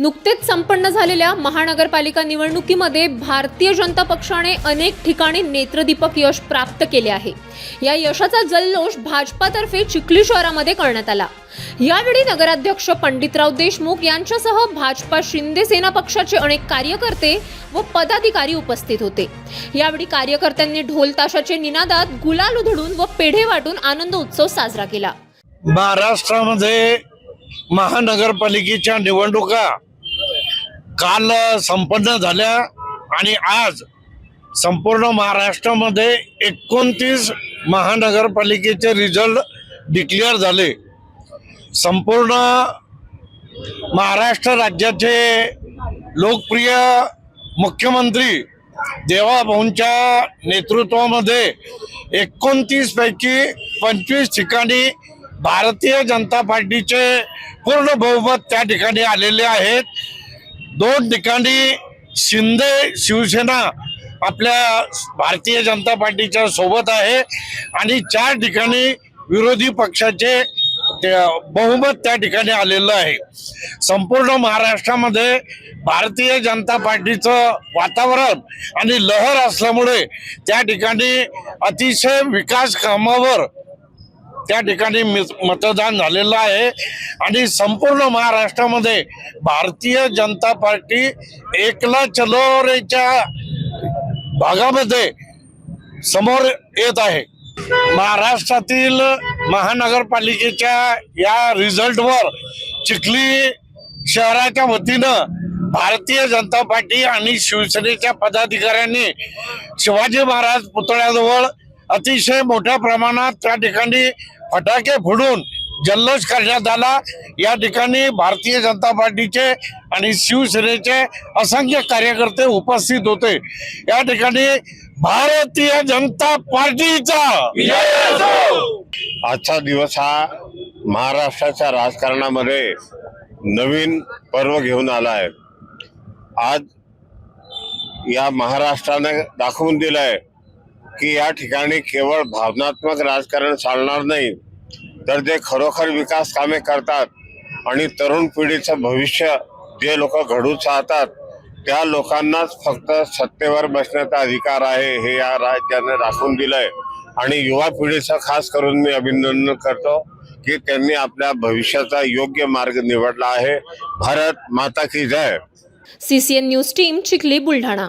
नुकतेच संपन्न झालेल्या महानगरपालिका निवडणुकीमध्ये भारतीय जनता पक्षाने अनेक ठिकाणी नेत्रदीपक यश प्राप्त केले आहे. या यशाचा जल्लोष भाजपातर्फे चिखली शहरामध्ये करण्यात आला. यावेळी नगराध्यक्ष पंडितराव देशमुख यांच्यासह भाजपा शिंदे सेना पक्षाचे अनेक कार्यकर्ते व पदाधिकारी उपस्थित होते. यावेळी कार्यकर्त्यांनी ढोल ताशाचे निनादात गुलाल उधळून व पेढे वाटून आनंद उत्सव साजरा केला. महाराष्ट्रामध्ये महानगरपालिकेच्या निवडणुका काल संपन्न झाल्या आणि आज संपूर्ण महाराष्ट्रामध्ये एकोणतीस महानगरपालिकेचे रिझल्ट डिक्लेअर झाले. संपूर्ण महाराष्ट्र राज्याचे लोकप्रिय मुख्यमंत्री देवाभाऊंच्या नेतृत्वामध्ये एकोणतीसपैकी पंचवीस ठिकाणी भारतीय जनता पार्टीचे पूर्ण बहुमत त्या ठिकाणी आलेले आहेत. दोन ठिकाणी शिंदे शिवसेना आपल्या भारतीय जनता पार्टीच्या सोबत आहे आणि चार ठिकाणी विरोधी पक्षाचे बहुमत त्या ठिकाणी आलेलं आहे. संपूर्ण महाराष्ट्रामध्ये भारतीय जनता पार्टीचं वातावरण आणि लहर असल्यामुळे त्या ठिकाणी अतिशय विकास कामावर त्या ठिकाणी मतदान झालेलं आहे. आणि संपूर्ण महाराष्ट्रामध्ये भारतीय जनता पार्टी एकला चलोरेच्या भागामध्ये समोर येत आहे. महाराष्ट्रातील महानगरपालिकेच्या या रिझल्टवर चिखली शहराच्या वतीनं भारतीय जनता पार्टी आणि शिवसेनेच्या पदाधिकाऱ्यांनी शिवाजी महाराज पुतळ्याजवळ अतिशय मोठ्या प्रमाणात त्या ठिकाणी फटाके फोडून जल्लोष करण्यात आला. या ठिकाणी भारतीय जनता पार्टीचे आणि शिवसेनेचे असंख्य कार्यकर्ते उपस्थित होते. या ठिकाणी भारतीय जनता पार्टीचा आजचा दिवस हा महाराष्ट्राच्या राजकारणामध्ये नवीन पर्व घेऊन आला आहे. आज या महाराष्ट्राने दाखवून दिलंय की या ठिकाणी केवळ भावनात्मक राजकारण चालणार नाही तर ते खरोखर विकास कामे करतात आणि तरुण पिढीचं भविष्य जे लोक घडू चाहतात त्या लोकांनाच फक्त सत्तेवर बसण्याचा अधिकार आहे हे या राज्याने राखून दिलंय. आणि युवा पिढीचं खास करून मी अभिनंदन करतो की त्यांनी आपल्या भविष्याचा योग्य मार्ग निवडला आहे. भारत माता की जय. CCN news team Chikhli Buldhana.